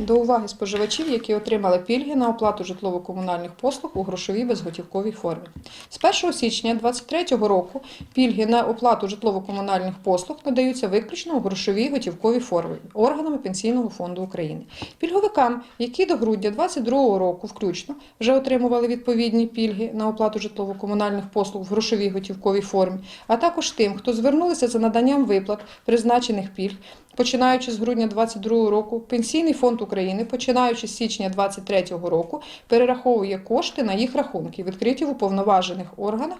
До уваги споживачів, які отримали пільги на оплату житлово-комунальних послуг у грошовій безготівковій формі. З 1 січня 2023 року пільги на оплату житлово-комунальних послуг надаються виключно у грошовій готівковій формі органами Пенсійного фонду України. Пільговикам, які до грудня 2022 року включно вже отримували відповідні пільги на оплату житлово-комунальних послуг в грошовій готівковій формі, а також тим, хто звернулися за наданням виплат призначених пільг Починаючи з грудня 2022 року, Пенсійний фонд України, починаючи з січня 2023 року, перераховує кошти на їх рахунки, відкриті в уповноважених органах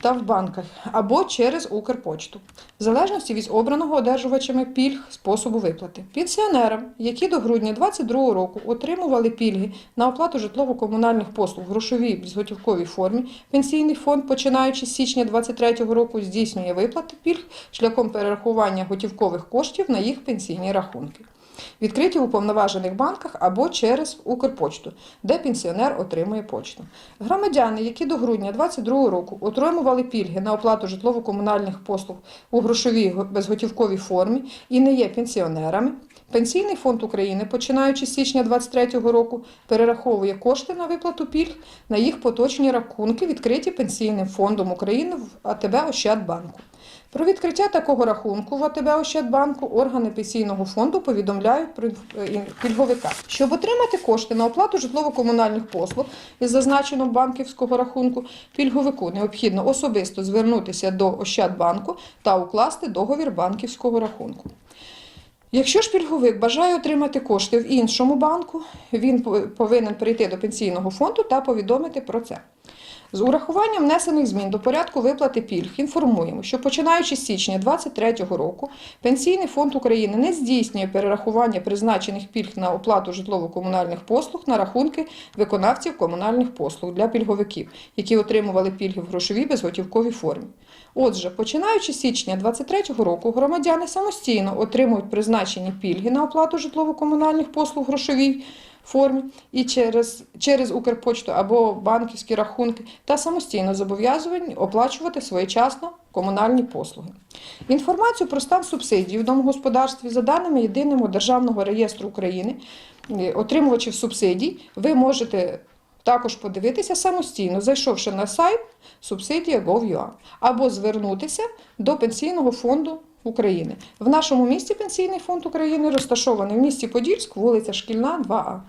та в банках або через Укрпочту, в залежності від обраного одержувачами пільг способу виплати. Пенсіонерам, які до грудня 2022 року отримували пільги на оплату житлово-комунальних послуг в грошовій безготівковій формі, Пенсійний фонд, починаючи з січня 2023 року, здійснює виплати пільг шляхом перерахування готівкових коштів на їх пенсійні рахунки. Відкриті в уповноважених банках або через Укрпочту, де пенсіонер отримує почту. Громадяни, які до грудня 2022 року отримували пільги на оплату житлово-комунальних послуг у грошовій безготівковій формі і не є пенсіонерами, Пенсійний фонд України, починаючи з січня 2023 року, перераховує кошти на виплату пільг на їх поточні рахунки, відкриті Пенсійним фондом України в АТБ Ощадбанку. Про відкриття такого рахунку в АТБ Ощадбанку органи пенсійного фонду повідомляють е, пільговика. Щоб отримати кошти на оплату житлово-комунальних послуг із зазначеного банківського рахунку, пільговику необхідно особисто звернутися до Ощадбанку та укласти договір банківського рахунку. Якщо ж пільговик бажає отримати кошти в іншому банку, він повинен прийти до пенсійного фонду та повідомити про це. З урахуванням внесених змін до порядку виплати пільг інформуємо, що починаючи з січня 2023 року Пенсійний фонд України не здійснює перерахування призначених пільг на оплату житлово-комунальних послуг на рахунки виконавців комунальних послуг для пільговиків, які отримували пільги в грошовій безготівковій формі. Отже, починаючи з січня 2023 року, громадяни самостійно отримують призначені пільги на оплату житлово-комунальних послуг грошовій формі і через, через Укрпочту або банківські рахунки та самостійно зобов'язувані оплачувати своєчасно комунальні послуги. Інформацію про стан субсидій в домогосподарстві за даними єдиного державного реєстру України, е, отримувачів субсидій, ви можете також подивитися самостійно, зайшовши на сайт subsidia.gov.ua або звернутися до Пенсійного фонду України. В нашому місті Пенсійний фонд України розташований в місті Подільськ, вулиця Шкільна, 2А.